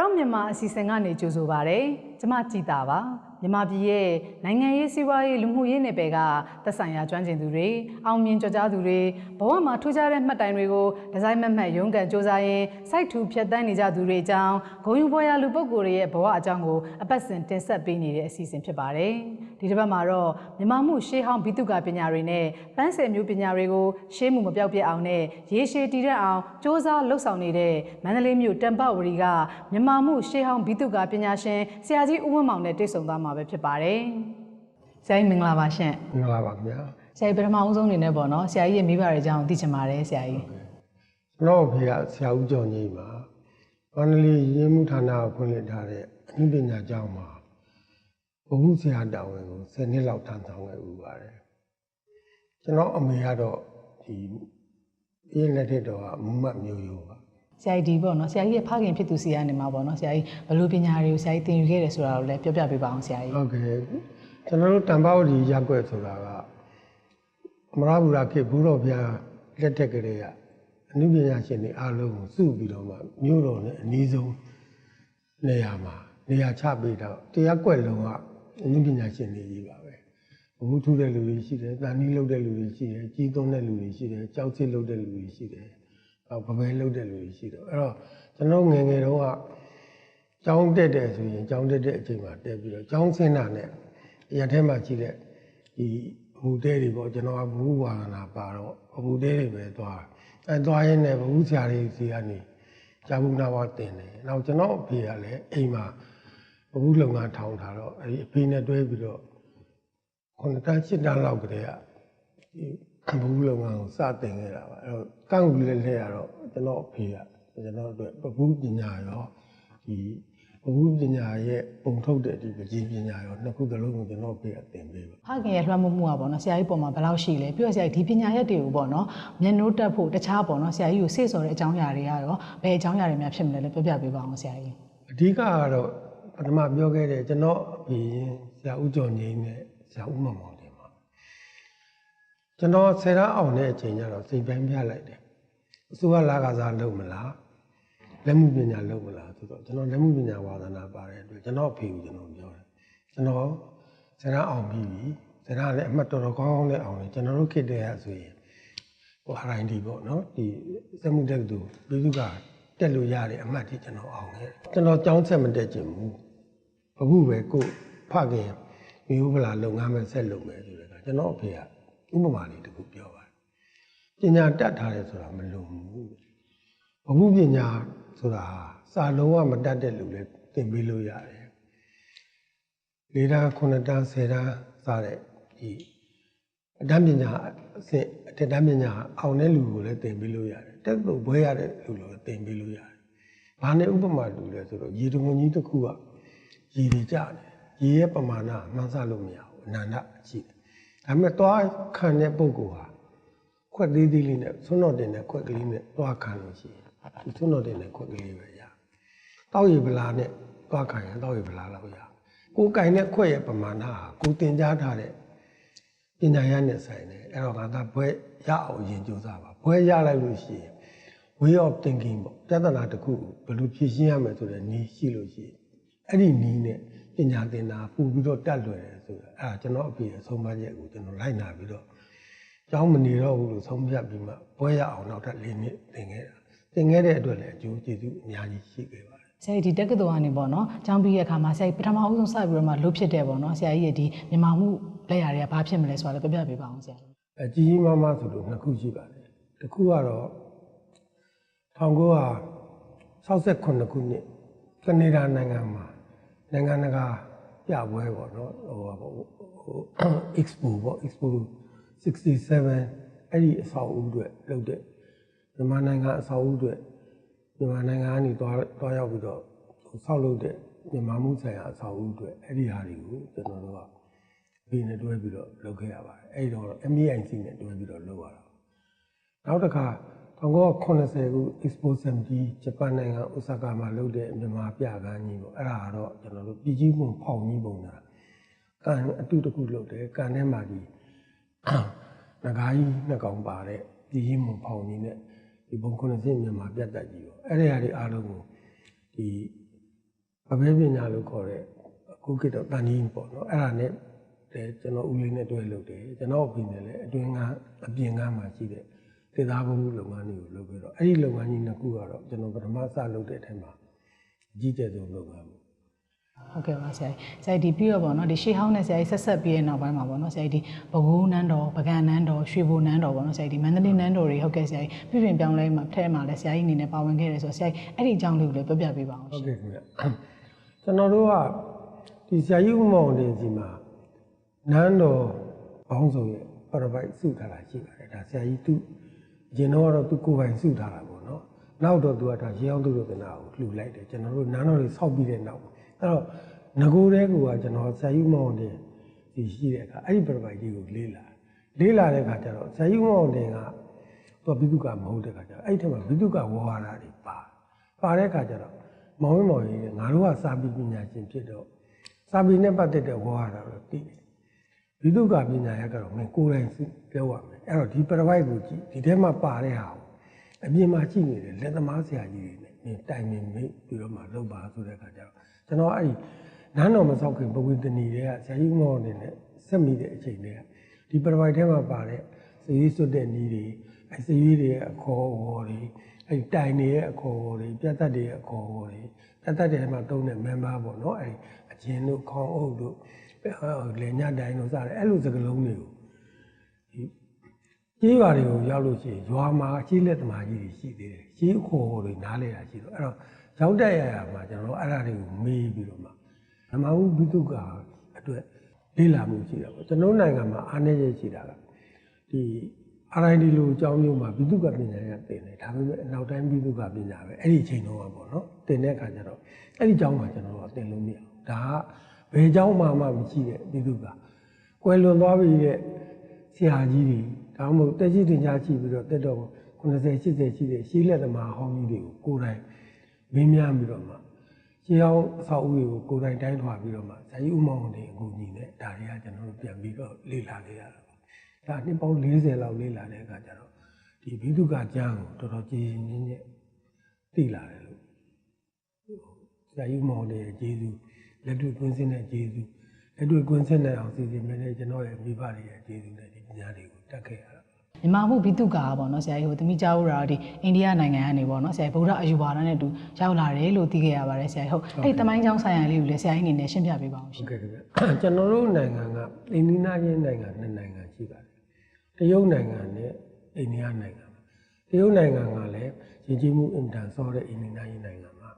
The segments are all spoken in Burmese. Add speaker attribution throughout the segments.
Speaker 1: Proud မြန်မာအစီအစဉ်ကနေကြိုဆိုပါရစေ။ကျွန်မကြည်တာပါ။ မြန်မာပြည်ရဲ့နိုင်ငံရေးစီးပွားရေးလူမှုရေးနယ်ပယ်ကသက်ဆိုင်ရာကျွမ်းကျင်သူတွေအောင်မြင်ကြွကြားသူတွေဘဝမှာထူးခြားတဲ့မှတ်တိုင်တွေကိုဒီဇိုင်းမတ်မှတ်ရုန်းကန်စ조사ရင်းစိုက်ထူဖြတ်တန်းနေကြသူတွေအကြောင်းဂုဏ်ယူပွဲရလူပုဂ္ဂိုလ်တွေရဲ့ဘဝအကြောင်းကိုအပတ်စဉ်တင်ဆက်ပေးနေတဲ့အစီအစဉ်ဖြစ်ပါတယ်။ဒီတစ်ပတ်မှာတော့မြန်မာမှုရှေးဟောင်းဘိတုကပညာတွေနဲ့ပန်းဆယ်မျိုးပညာတွေကိုရှေးမှုမပြောက်ပြအောင်နဲ့ရေရှည်တည်တဲ့အောင်စ조사လှုပ်ဆောင်နေတဲ့မန္တလေးမြို့တံပဝရီကမြန်မာမှုရှေးဟောင်းဘိတုကပညာရှင်ဆရာကြီးဦးဝင်းမောင်နဲ့တွေ့ဆုံသွားမှာ ာပဲဖြစ်ပါတယ်။ဆရာကြီးမင်္ဂလာပါရှင့်
Speaker 2: မင်္ဂလာပါခင်ဗျာ။
Speaker 1: ဆရာကြီးပထမအဦးဆုံးအနေနဲ့ပေါ့နော်ဆရာကြီးရဲ့မိဘတွေအကြောင်းသိချင်ပါတယ်ဆရာကြီး
Speaker 2: ကျွန်တော်အဖေကဆရာဦးကျော်ကြီးပါမန္တလေးရင်းမှုဌာနကိုဖွင့်လှစ်ထားတဲ့အနုပညာကျောင်းမှာဘုဟုဆရာတာဝန်ကို10နှစ်လောက်ထမ်းဆောင်ခဲ့ဥပါတယ်ကျွန်တော်အမေကတော့ဒီပြင်းလက်ထက်တော့ကမူမတ်မျိုးရိုးပါ။
Speaker 1: ဆရာကြီးဒီပေါ့နော်ဆရာကြီးရဲ့ဖခင်ဖြစ်သူစီကနေမှာပေါ့နော်ဆရာကြီးဘယ်လိုပညာတွေကိုဆရာကြီးသင်ယူခဲ့တယ်ဆိုတာကိုလည်းပြောပြပေးပါအောင်ဆရာကြီး
Speaker 2: ဟုတ်ကဲ့ကျွန်တော်တို့တံပါဝတီရက်ွက်ဆိုတာကအမရဘူရာခေတ်ဘူးတော်ဘုရားလက်ထက်ကလေးကအနုပညာရှင်တွေအားလုံးကိုစုပြီးတော့မှမြို့တော်နဲ့အနည်းဆုံးနေရာမှာနေရာချပေးတော့တရားကွက်လုံးကအနုပညာရှင်တွေကြီးပါပဲဘုထုတဲ့လူတွေရှိတယ်တန်နီးလုပ်တဲ့လူတွေရှိတယ်ကြီးသွန်းတဲ့လူတွေရှိတယ်ကြောက်စစ်လုပ်တဲ့လူတွေရှိတယ်အော် ဗပဲလုပ်တဲ့လူတွေရှိတယ်အဲ့တော့ကျွန်တော်ငယ်ငယ်တုန်းကကျောင်းတက်တယ်ဆိုရင်ကျောင်းတက်တဲ့အချိန်မှာတက်ပြီးတော့ကျောင်းဆင်းတာနဲ့အရာထဲမှာရှိတဲ့ဒီဘူတဲတွေပေါ့ကျွန်တော်ကဘူဝါဒနာပါတော့ဘူတဲတွေပဲသွားအဲသွားရင်းနဲ့ဘူဆရာတွေစီကနေဇာဘူးနာဝတင်တယ်နောက်ကျွန်တော်အဖေကလည်းအိမ်မှာဘူလုံငါထောင်ထားတော့အဲဒီအဖေနဲ့တွဲပြီးတော့ခုနှစ်တန်းရှစ်တန်းလောက်ကတည်းက ဒီဘူလုံငါကိုစတင်ခဲ့တာပါအဲတော့ကန့်ကူလေးလဲရတော့ကျွန်တော်အဖေကကျွန်တော်အတွက်ဘူပညာရောဒီဘဝပညာရဲ့ပုံထုတ်တဲ့ဒီပကြီးပညာရောနှစ်ခုသလုံးကိုကျွန်တော်ပြရတင်ပေးပါ။
Speaker 1: ဖခင်ရဲ့လွှမ်းမိုးမှုကပေါ့နော်ဆရာကြီးပုံမှာဘယ်လောက်ရှိလဲပြီးတော့ဆရာကြီးဒီပညာရက်တွေကိုပေါ့နော်မျက်နှိုးတက်ဖို့တခြားပေါ့နော်ဆရာကြီးကိုစေ့စော်တဲ့အကြောင်းအရာတွေကတော့ဘယ်အကြောင်းအရာတွေများဖြစ်မလဲလို့ပြောပြပေးပါအောင်ဆရာကြီး
Speaker 2: အဓိကကတော့ပထမပြောခဲ့တဲ့ကျွန်တော်အဖေဆရာဦးကျော်ငိမ့်နဲ့ဆရာဦးမောင်မောင်တင်ပါ ကျွန်တော်ဆယ်ရအောင်တဲ့အချိန်ကျတော့စိတ်ပိုင်းပြလိုက်တယ်အစိုးရလာကစားလုပ်မလားလက်မှုပညာလုပ်မလားဆိုတော့ကျွန်တော်လက်မှုပညာဝါသနာပါတဲ့အတွက်ကျွန်တော်အဖေကိုကျွန်တော်ပြောတယ်ကျွန်တော်ဆယ်ရအောင်ပြီးပြီဆယ်ရလည်းအမှတ်တော်တော်ကောင်းကောင်းနဲ့အောင်တယ်ကျွန်တော်တို့ခေတ္တရဆိုရင်ဟို RID ပေါ့နော်ဒီစက်မှုတက္ကသိုလ်ပြည်သူကတက်လို့ရတဲ့အမှတ်ကြီးကျွန်တော်အောင်ခဲ့ကျွန်တော်ကြောင်းဆက်မတက်ချင်ဘူးအခုပဲကိုဖခင်မျိုးဗလာလုပ်ငန်းမဲ့ဆက်လုပ်မယ်ဆိုတဲ့ကကျွန်တော်အဖေက ဥပမာလေးတခုပြောပါတယ်ပညာတတ်ထားတယ်ဆိုတာမလုံဘူးအခုပညာဆိုတာစာလုံးဝမတတ်တဲ့လူလည်းသင်ပေးလို့ရတယ်၄တန်း9တန်း10တန်းစတဲ့ဒီအတန်းပညာအဆင့်အထက်တန်းပညာအောင်တဲ့လူကိုလည်းသင်ပေးလို့ရတယ်တက်လို့ဘွဲရတဲ့လူကိုလည်းသင်ပေးလို့ရတယ်။ဘာနဲ့ဥပမာတူလဲဆိုတော့ရေတံခွန်ကြီးတစ်ခုကရေတွေကျတယ်။ရေရဲ့ပမာဏမှန်းဆလို့မရဘူးအနန္တရှိတယ်။ ဒါပေမဲ့သွားခံတဲ့ပုဂ္ဂိုလ်ဟာခွက်သေးသေးလေးနဲ့ဆွတော်တင်တဲ့ခွက်ကလေးနဲ့သွားခံလို့ရှိရင်ဒီဆွတော်တင်တဲ့ခွက်ကလေးပဲရ။တောက်ရည်ဗလာနဲ့သွားခံရင်တောက်ရည်ဗလာလောက်ရ။ကိုယ်ကင်တဲ့ခွက်ရဲ့ပမာဏဟာကိုယ်တင်ကြားထားတဲ့ပညာရနဲ့ဆိုင်တယ်အဲ့တော့ငါကဘွဲရအောင်ရင်ကြိုးစားပါဘွဲရလိုက်လို့ရှိရင် way of thinking ပေါ့ပြဿနာတစ်ခုကိုဘယ်လိုဖြေရှင်းရမယ်ဆိုတဲ့နည်းရှိလို့ရှိရင်အဲ့ဒီနည်းနဲ့ ပညာသင်တာပူပြီးတော့တတ်လွယ်တယ်ဆိုတော့အဲ့ဒါကျွန်တော်အဖေအဆုံးမချက်ကိုကျွန်တော်လိုက်နာပြီးတော့ကျောင်းမနေတော့ဘူးလို့ဆုံးဖြတ်ပြီးမှဘွဲရအောင်နောက်ထပ်၄နှစ်သင်ခဲ့တာသင်ခဲ့တဲ့အတွက်လည်းအကျိုးကျေးဇူးအများကြီးရှိခဲ့ပါတယ်
Speaker 1: ဆရာကြီးဒီတက္ကသိုလ်ကနေပေါ့နော်ကျောင်းပြီးတဲ့အခါမှာဆရာကြီးပထမအဦးဆုံးစပြီးတော့မှလွတ်ဖြစ်တယ်ပေါ့နော်ဆရာကြီးရဲ့ဒီမြန်မာမှုလက်ရာတွေကဘာဖြစ်မလဲဆိုတာလည်းပြောပြပေးပါအောင်ဆရာကြီး
Speaker 2: အကြီးကြီးမားမားဆိုလို့နှစ်ခုရှိပါတယ်တစ်ခုကတော့1968ခုနှစ်ကနေဒါနိုင်ငံမှာ နိုင်ငံတကာပြပွဲပေါ့နော်ဟိုပါပေါ့ဟို expo ပေါ့ expo 67အဲ့ဒီအဆောက်အဦအတွက်လုပ်တဲ့မြန်မာနိုင်ငံအဆောက်အဦအတွက်မြန်မာနိုင်ငံကနေသွားသွားရောက်ပြီးတော့ဟိုဆောက်လုပ်တဲ့မြန်မာမှုဆိုင်ရာအဆောက်အဦအတွက်အဲ့ဒီဟာတွေကိုကျွန်တော်တို့ကဒီနဲ့တွဲပြီးတော့လုပ်ခဲ့ရပါတယ်အဲ့တော့ MBIC နဲ့တွဲပြီးတော့လုပ်ရတာနောက်တစ်ခါ 1980ခု Expo 70ဂျပန်နိုင်ငံအိုဆာကာမှာလုပ်တဲ့မြန်မာပြကန်းကြီးပေါ့အဲ့ဒါကတော့ကျွန်တော်တို့ပြည်ကြီးမှုဖောင်ကြီးပုံတာကန်အတူတခုလုပ်တယ်ကန်ထဲမှာဒီငကားကြီးနှစ်ကောင်ပါတဲ့ပြည်ကြီးမှုဖောင်ကြီးနဲ့ဒီဘုံ90မြန်မာပြတ်တက်ကြီးပေါ့အဲ့ဒီဟာတွေအားလုံးကိုဒီအဘဲပညာလို့ခေါ်တဲ့အခုခေတ်တော့တန်ကြီးပေါ့နော်အဲ့ဒါနဲ့လည်းကျွန်တော်ဦးလေးနဲ့တွဲလုပ်တယ်ကျွန်တော်အပြင်နဲ့လည်းအတွင်းကအပြင်ကမှရှိတဲ့ တေသားဘုံလုပ်ငန်းတွေကိုလုပ်ပြီးတော့အဲ့ဒီလုပ်ငန်းကြီးနှစ်ခုကတော့ကျွန်တော်ပထမစလုပ်တဲ့အထက်မှာအကြီးကျယ်ဆုံးလုပ်ငန်းပေါ့
Speaker 1: ဟုတ်ကဲ့ပါဆရာကြီးဆရာကြီးဒီပြီးတော့ပေါ့နော်ဒီရှေးဟောင်းနဲ့ဆရာကြီးဆက်ဆက်ပြီးတဲ့နောက်ပိုင်းမှာပေါ့နော်ဆရာကြီးဒီဘကူးနန်းတော်ပကံနန်းတော်ရွှေဘိုနန်းတော်ပေါ့နော်ဆရာကြီးဒီမန္တလေးနန်းတော်တွေဟုတ်ကဲ့ဆရာကြီးပြည်ပြင်ပြောင်းလဲမှာထဲမှာလည်းဆရာကြီးအနေနဲ့ပါဝင်ခဲ့တယ်ဆိုတော့ဆရာကြီးအဲ့ဒီအကြောင်းလေးကိုလည်းပြောပြပေးပါအောင်
Speaker 2: ဟုတ်ကဲ့ခင်ဗျကျွန်တော်တို့ကဒီဆရာကြီးဦးမောင်တင်စီမှာနန်းတော်ဘောင်းဆောင်ရဲ့ပရပိုက်စုထားတာရှိပါတယ်ဒါဆရာကြီးသူအ ရင်တော့ကတော့သူကိုယ်ပိုင်စုထားတာပေါ့နော်နောက်တော့သူကဒါရေအောင်သူတို့ကနာကိုလှူလိုက်တယ်ကျွန်တော်တို့နန်းတော်တွေဆောက်ပြီးတဲ့နောက်အဲ့တော့ငကိုတဲ့ကူကကျွန်တော်ဆရာကြီးဦးမောင်တင်ဒီရှိတဲ့အခါအဲ့ဒီပရပိုက်ကြီးကိုလေးလာလေးလာတဲ့အခါကျတော့ဆရာကြီးဦးမောင်တင်ကသူကဘိသုကမဟုတ်တဲ့အခါကျတော့အဲ့ဒီထက်မှာဘိသုကဝါဟာရတွေပါပါတဲ့အခါကျတော့မောင်ဝင်းမောင်ကြီးကငါတို့ကစာပေပညာရှင်ဖြစ်တော့စာပေနဲ့ပတ်သက်တဲ့ဝါဟာရတော့သိတယ်။ ဒီဒုက္ခပညာရကတော့မင်းကိုယ်တိုင်ပြောရမယ်။အဲ့တော့ဒီပရဝိုက်ကိုကြည့်ဒီထဲမှာပါတဲ့ဟာကိုအပြင်မှာကြည့်နေတယ်လက်သမားဆရာကြီးတွေနဲ့မင်းတိုင်ပင်မိပြီးတော့မှလုပ်ပါဆိုတဲ့အခါကျတော့ကျွန်တော်အဲ့ဒီနန်းတော်မဆောက်ခင်ပဝေတဏီတွေကဆရာကြီးမောင်နေနဲ့ဆက်မိတဲ့အချိန်တွေကဒီပရဝိုက်ထဲမှာပါတဲ့စည်ရည်စွတ်တဲ့နီးတွေအဲစည်ရည်တွေအခေါ်အဝေါ်တွေအဲ့တိုင်တွေရဲ့အခေါ်အဝေါ်တွေပြတ်သက်တွေရဲ့အခေါ်အဝေါ်တွေပြတ်သက်တွေမှာတုံးတဲ့ member ပေါ့နော်အဲ့အချင်းတို့ခေါင်းအုပ်တို့ လေညတိုင်တို့စတဲ့အဲ့လိုစကလုံးတွေကိုဒီကြီးရွာတွေကိုရောက်လို့ရှိရင်ရွာမှာအကြီးလက်သမားကြီးတွေရှိသေးတယ်ကြီးအခေါ်အဝေါ်တွေနားလဲတာရှိတော့အဲ့တော့ရောက်တဲ့ရရမှာကျွန်တော်အဲ့ဒါတွေကိုမေးပြီးတော့မှဓမ္မဝုဘိတုကအတွက်လေ့လာမှုရှိတာပေါ့ကျွန်တော်နိုင်ငံမှာအားနည်းချက်ရှိတာကဒီ RID လိုအကြောင်းမျိုးမှာဘိသုကပညာရတင်တယ်ဒါပေမဲ့အနောက်တိုင်းဘိသုကပညာပဲအဲ့ဒီအချိန်တုန်းကပေါ့နော်တင်တဲ့အခါကျတော့အဲ့ဒီအကြောင်းမှာကျွန်တော်တို့ကတင်လို့မရဘူးဒါက ဘယ်အကြောင်းမှမှမရှိတဲ့ဘိသုကကွယ်လွန်သွားပြီတဲ့ဆရာကြီးတွေဒါမှမဟုတ်တက်ရှိတင်ကြားရှိပြီးတော့တက်တော့90 80ရှိတဲ့ရှီးလက်သမားဟောင်းကြီးတွေကိုကိုယ်တိုင်မင်းများပြီးတော့မှရှင်းအောင်အဆောက်အဦတွေကိုကိုယ်တိုင်တိုင်းထွာပြီးတော့မှဇာတိဥမောင်တွေအကူညီနဲ့ဒါတွေကကျွန်တော်တို့ပြန်ပြီးတော့လေ့လာနေရတာပါဒါနှစ်ပေါင်း40လောက်လေ့လာတဲ့အခါကျတော့ဒီဘိဓုကကျမ်းကိုတော်တော်ကြည်ရင်ချင်းချင်းသိလာတယ်လို့ဇာတိဥမောင်တွေရဲ့ကျေးဇူး လက်တွေ့ကွင်းစင်းတဲ့ကျေးဇူးလက်တွေ့ကွင်းစင်းတဲ့အောင်စီစဉ်နေတဲ့ကျွန်တော်ရဲ့မိဘတွေရဲ့ကျေးဇူးနဲ့ဒီပညာတွေကိုတက်ခဲ့ရတာ
Speaker 1: မြန်မာမှုဘိတုကာပေါ့နော်ဆရာကြီးဟိုသမီးကြားဦးတာဒီအိန္ဒိယနိုင်ငံကနေပေါ့နော်ဆရာကြီးဗုဒ္ဓအယူဝါဒနဲ့တူရောက်လာတယ်လို့သိခဲ့ရပါတယ်ဆရာကြီးဟုတ်အဲ့ဒီတမိုင်းချောင်းဆိုင်ရာလေးကိုလည်းဆရာကြီးအနေနဲ့ရှင်းပြပေးပါအောင်ရှင်
Speaker 2: ဟုတ်ကဲ့ခင်ဗျကျွန်တော်တို့နိုင်ငံကအိန္ဒိနာချင်းနိုင်ငံနှစ်နိုင်ငံရှိပါတယ်တရုတ်နိုင်ငံနဲ့အိန္ဒိယနိုင်ငံပါတရုတ်နိုင်ငံကလည်းရင်းကြီးမှုအင်တန်ဆောတဲ့အိန္ဒိနာချင်းနိုင်ငံပါ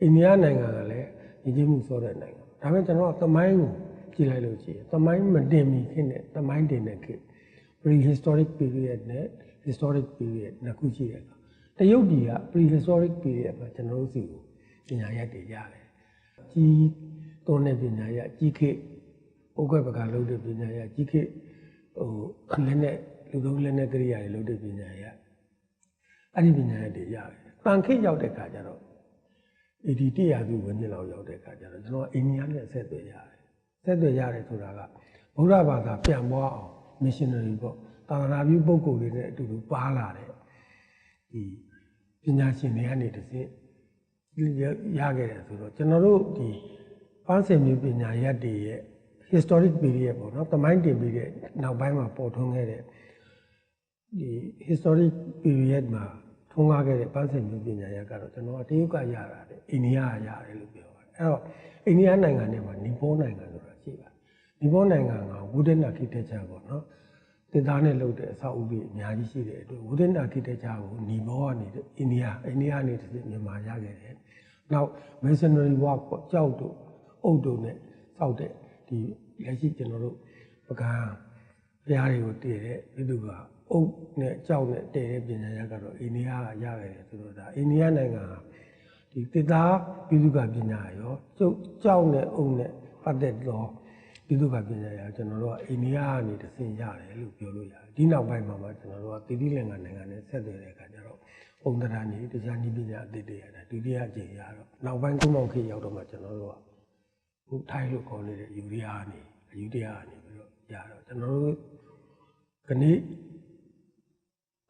Speaker 2: အိန္ဒိယနိုင်ငံကလည်း ရင်းကြီးမှုဆောတဲ့နိုင်ငံဒါပေမဲ့ကျွန်တော်ကသမိုင်းကိုကြည့်လိုက်လို့ရှိရင်သမိုင်းမတင်မီခေတ်နဲ့သမိုင်းတင်တဲ့ခေတ် prehistoric period နဲ့ historic period နှစ်ခုရှိတယ်ကတရုတ်ပြည်က prehistoric period မှာကျွန်တော်တို့စီကိုပညာရပ်တွေရတယ်ကြီးသွန်းတဲ့ပညာရပ်ကြီးခေတ်ဥက္ကပကလုပ်တဲ့ပညာရပ်ကြီးခေတ်ဟိုလက်နဲ့လူသုံးလက်နဲ့ကရိယာတွေလုပ်တဲ့ပညာရပ်အဲ့ဒီပညာရပ်တွေရတယ်တန်ခေတ်ရောက်တဲ့ခါကျတော့ အေဒီတရာစုဝန်းကျင်လောက်ရောက်တဲ့ခါကျတော့ကျွန်တော်အိန္ဒိယနဲ့ဆက်သွယ်ရတယ်ဆက်သွယ်ရတယ်ဆိုတာကဗုဒ္ဓဘာသာပြန်ပွားအောင် missionary ပေါ့သာသနာပြုပုဂ္ဂိုလ်တွေနဲ့အတူတူပါလာတဲ့ဒီပညာရှင်တွေကနေတစ်စိရခဲ့တယ်ဆိုတော့ကျွန်တော်တို့ဒီပန်းစင်မျိုးပညာရပ်တွေရဲ့ historic period ပေါ့နော်တမိုင်းတင်ပြီးတဲ့နောက်ပိုင်းမှာပေါ်ထွန်းခဲ့တဲ့ဒီ historic period မှာ ထွန်းကားခဲ့တဲ့ပန်းစင်မျိုးပညာရပ်ကတော့ကျွန်တော်ကတရုတ်ကရတာတဲ့အိန္ဒိယကရတယ်လို့ပြောပါတယ်အဲ့တော့အိန္ဒိယနိုင်ငံထဲမှာနီပေါနိုင်ငံဆိုတာရှိပါတယ်နီပေါနိုင်ငံက wooden architecture ပေါ့နော်တင်သားနဲ့လုပ်တဲ့အဆောက်အဦတွေအများကြီးရှိတဲ့အတွက် wooden architecture ကိုနီပေါကနေအိန္ဒိယအိန္ဒိယနေတစ်စစ်မြန်မာရခဲ့တယ်နောက် masonry work ပေါ့ကြောက်တို့အုတ်တို့နဲ့စောက်တဲ့ဒီလက်ရှိကျွန်တော်တို့ပကံဘုရားတွေကိုတည်တဲ့ဒီသူက အုတ်နဲ့ကြောက်နဲ့တည်တဲ့ပညာရပ်ကတော့အိန္ဒိယကရခဲ့တယ်ဆိုတော့ဒါအိန္ဒိယနိုင်ငံကဒီတည်သားပြည်သူကပညာရောကျုပ်ကြောက်နဲ့အုတ်နဲ့ပတ်သက်တော့ပြည်သူကပညာရောကျွန်တော်တို့ကအိန္ဒိယကနေတဆင့်ရတယ်လို့ပြောလို့ရတယ်ဒီနောက်ပိုင်းမှာမှကျွန်တော်တို့ကတိတိလင်္ကာနိုင်ငံနဲ့ဆက်သွယ်တဲ့အခါကျတော့ပုံသဏ္ဍာန်ကြီးတရားနည်းပညာအသစ်တွေရတယ်ဒုတိယအကြိမ်ရတော့နောက်ပိုင်းကုမောင်ခေတ်ရောက်တော့မှကျွန်တော်တို့ကဟိုထိုင်းလို့ခေါ်နေတဲ့ယူရီးယားကနေယူရီးယားကနေပြီးတော့ရတော့ကျွန်တော်တို့ခဏိ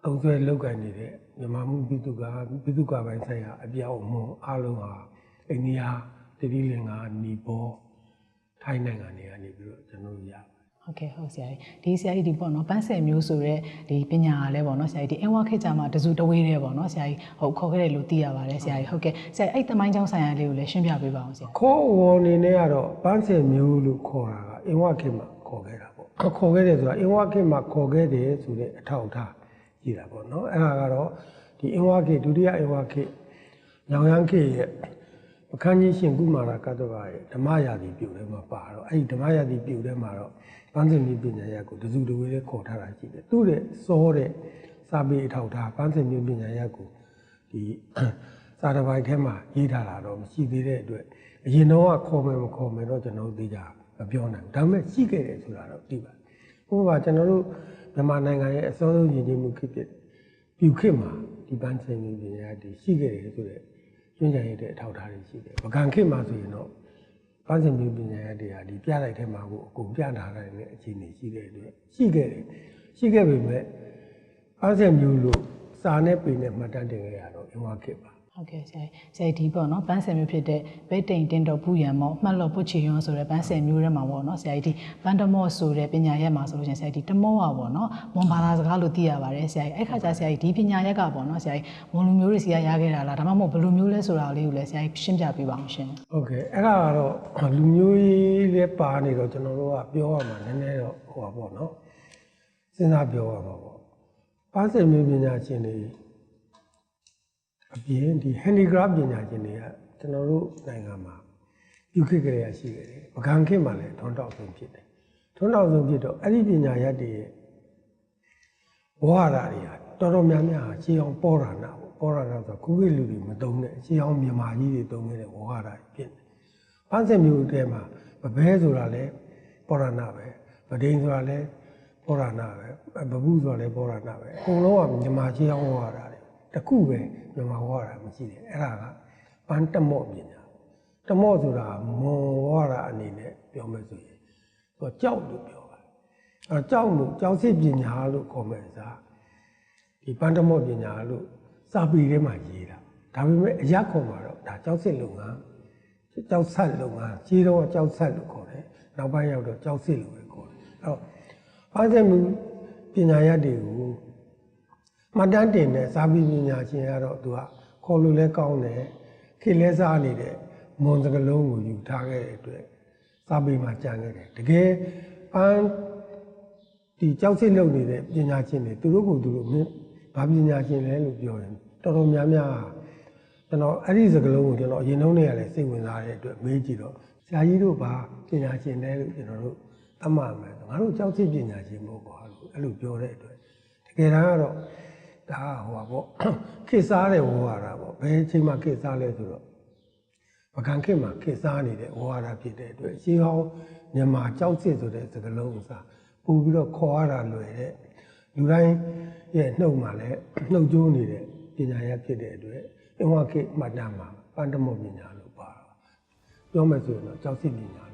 Speaker 2: အုံဆွဲလောက်ကန်နေတဲ့မြန်မာမှုပြည်သူကပြည်သူကပိုင်းဆိုင်ရာအပြောင်းအမွန်အားလုံးဟာအိန္ဒိယတိတိလင်္ကာနီပေါ်ထိုင်းနိုင်ငံတွေကနေပြီးတော့ကျွန်တော်တို့ရပါတယ်
Speaker 1: ဟုတ်ကဲ့ဟုတ်ဆရာကြီးဒီဆရာကြီးဒီပေါ့နော်ပန်းဆယ်မျိုးဆိုတဲ့ဒီပညာကလည်းပေါ့နော်ဆရာကြီးဒီအင်ဝါခေတ်ကြမှာတစုတဝေးတဲ့ပေါ့နော်ဆရာကြီးဟုတ်ခေါ်ခဲ့တယ်လို့သိရပါတယ်ဆရာကြီးဟုတ်ကဲ့ဆရာကြီးအဲ့တမိုင်းချောင်းဆိုင်ရာလေးကိုလည်းရှင်းပြပေးပါအောင်ဆရာ
Speaker 2: ခေါ်ဝေါ်အနေနဲ့ကတော့ပန်းစင်မျိုးလို့ခေါ်တာကအင်ဝခေတ်မှာခေါ်ခဲ့တာပေါ့ခေါ်ခဲ့တယ်ဆိုတာအင်ဝခေတ်မှာခေါ်ခဲ့တယ်ဆိုတဲ့အထောက်အထား ကြည့်တာပေါ့နော်အဲ့ဒါကတော့ဒီအင်ဝခေတ်ဒုတိယအင်ဝခေတ်ညောင်ရမ်းခေတ်ရဲ့ပခန်းကြီးရှင်ကုမာရကတ္တဗရဲ့ဓမ္မရာတိပြုထဲမှာပါတော့အဲ့ဒီဓမ္မရာတိပြုထဲမှာတော့ပန်းစင်မျိုးပညာရပ်ကိုတစုတဝေးလေးခေါ်ထားတာရှိတယ်သူ့ရဲ့စောတဲ့စာပေအထောက်အထားပန်းစင်မျိုးပညာရပ်ကိုဒီစာတစ်ပိုက်ထဲမှာရေးထားတာတော့မရှိသေးတဲ့အတွက်အရင်တော့ကခေါ်မယ်မခေါ်မယ်တော့ကျွန်တော်တို့သိကြမပြောနိုင်ဘူးဒါပေမဲ့ရှိခဲ့တယ်ဆိုတာတော့သိပါတယ်။ဥပမာကျွန်တော်တို့ မြန်မာနိုင်ငံရဲ့အစောဆုံးယဉ်ကျေးမှုခေတ်ဖြစ်ပြူခေတ်မှာဒီပန်းစင်မျိုးပညာတွေရှိခဲ့တယ်ဆိုတဲ့ညွှန်ကြားရတဲ့အထောက်အထားတွေရှိတယ်။ပကံခေတ်မှာဆိုရင်တော့ပန်းစင်မျိုးပညာတွေဟာဒီပြလိုက်ထဲမှာကိုအကုန်ပြထားတဲ့အခြေအနေရှိတဲ့အတွက်ရှိခဲ့တယ်။ရှိခဲ့ပေမဲ့ပန်းစင်မျိုးလို့စာနဲ့ပေနဲ့မှတ်တမ်းတင်ခဲ့ရတော့အင်ဝါခေတ်ပါ
Speaker 1: ဟုတ်ကဲ့ဆရာကြီးဆရာကြီးဒီပေါ့နော်ပန်းဆယ်မျိုးဖြစ်တဲ့ဘဲတိန်တင်းတော်ပူရံမော့မှတ်လို့ပုတ်ချီယွန်းဆိုတဲ့ပန်းဆယ်မျိုးထဲမှာပေါ့နော်ဆရာကြီးဒီပန်းတမော့ဆိုတဲ့ပညာရက်မှာဆိုလို့ရှိရင်ဆရာကြီးဒီတမော့ပါပေါ့နော်မွန်ဘာသာစကားလို့သိရပါတယ်ဆရာကြီးအဲ့ခါကျဆရာကြီးဒီပညာရက်ကပေါ့နော်ဆရာကြီးမွန်လူမျိုးတွေစီကရခဲ့တာလားဒါမှမဟုတ်ဘယ်လိုမျိုးလဲဆိုတာလေးကိုလည်းဆရာကြီးရှင်းပြပေးပါအောင်ရှင်
Speaker 2: ဟုတ်ကဲ့အဲ့ဒါကတော့လူမျိုးရေးလည်းပါနေတော့ကျွန်တော်တို့ကပြောရမှာနည်းနည်းတော့ဟိုပါပေါ့နော်စဉ်းစားပြောရမှာပေါ့ပါစင်မျိုးပညာရှင်တွေ အပြင်ဒီ handicraft ပညာရှင်တွေကကျွန်တော်တို့နိုင်ငံမှာပြုခေတ်ကလေးရရှိခဲ့တယ်ပကံခေတ်မှာလည်းထွန်းတောက်ဆုံးဖြစ်တယ်ထွန်းတောက်ဆုံးဖြစ်တော့အဲ့ဒီပညာရပ်တွေရဲ့ဝါဒတွေဟာတော်တော်များများဟာခြေအောင်ပေါ်တာနာပေါ့ပေါ်တာနာဆိုတော့ခုခေတ်လူတွေမတုံးတဲ့ခြေအောင်မြန်မာကြီးတွေတုံးနေတဲ့ဝါဒတွေဖြစ်နေပန်းစင်မျိုးတဲမှာပပဲဆိုတာလဲပောရဏပဲပဒိန်ဆိုတာလဲပောရဏပဲဘဘူးဆိုတာလဲပောရဏပဲအကုန်လုံးကမြန်မာချင်းအောင်ဟောတာ တယ်တခုပဲမြန်မာဟောတာမရှိတယ်အဲ့ဒါကပန်းတမော့ပညာတမော့ဆိုတာမွန်ဟောတာအနေနဲ့ပြောမယ်ဆိုရင်သူကကြောက်လို့ပြောတာအဲကြောက်လို့ကြောက်စစ်ပညာလို့ခေါ်မယ်စားဒီပန်းတမော့ပညာလို့စာပေထဲမှာရေးတာဒါပေမဲ့အရက်ခေါ်မှာတော့ဒါကြောက်စစ်လုပ်ငန်းကြောက်ဆက်လုပ်ငန်းကြီးတော့ကြောက်ဆက်လို့ခေါ်တယ်နောက်ပိုင်းရောက်တော့ကြောက်စစ်လို့ပဲခေါ်တယ်အဲ့တော့ဘာသာမှုပညာရပ်တွေကို မှတ်တမ်းတင်တဲ့ဇာပိပညာရှင်ကတော့သူကခေါ်လို့လဲကောင်းတယ်ခေတ်လဲစားနေတဲ့မွန်စကလုံးကိုယူထားခဲ့တဲ့အတွက်ဇာပိမှာကြံခဲ့တယ်တကယ်ပန်းဒီကြောက်စစ်လုပ်နေတဲ့ပညာရှင်တွေသူတို့ကိုသူတို့မင်းဘာပညာရှင်လဲလို့ပြောတယ်တော်တော်များများကျွန်တော်အဲ့ဒီစကားလုံးကိုကျွန်တော်အရင်တုန်းကလည်းစိတ်ဝင်စားတဲ့အတွက်မေးကြည့်တော့ဆရာကြီးတို့ဘာပညာရှင်လဲလို့ကျွန်တော်တို့အမှန်မယ်ငါတို့ကြောက်စစ်ပညာရှင်မဟုတ်ပါဘူးအဲ့လိုပြောတဲ့အတွက်တကယ်တမ်းကတော့ ဒါဟိုပါပေါ့ခေတ်စားတဲ့ဝါဒပေါ့ဘယ်အချိန်မှခေတ်စားလဲဆိုတော့ပကံခေတ်မှာခေတ်စားနေတဲ့ဝါဒဖြစ်တဲ့အတွက်ရှင်းအောင်မြန်မာကြောက်စစ်ဆိုတဲ့စကားလုံးကိုစားပို့ပြီးတော့ခေါ်ရတာလွယ်တဲ့လူတိုင်းရဲ့နှုတ်မှာလည်းနှုတ်ကြိုးနေတဲ့ပညာရပ်ဖြစ်တဲ့အတွက်အင်ဝခေတ်မှတ်တမ်းမှာပန္တမောပညာလို့ပါတာပြောမယ်ဆိုရင်တော့ကြောက်စစ်ပညာလို့ပြောတယ်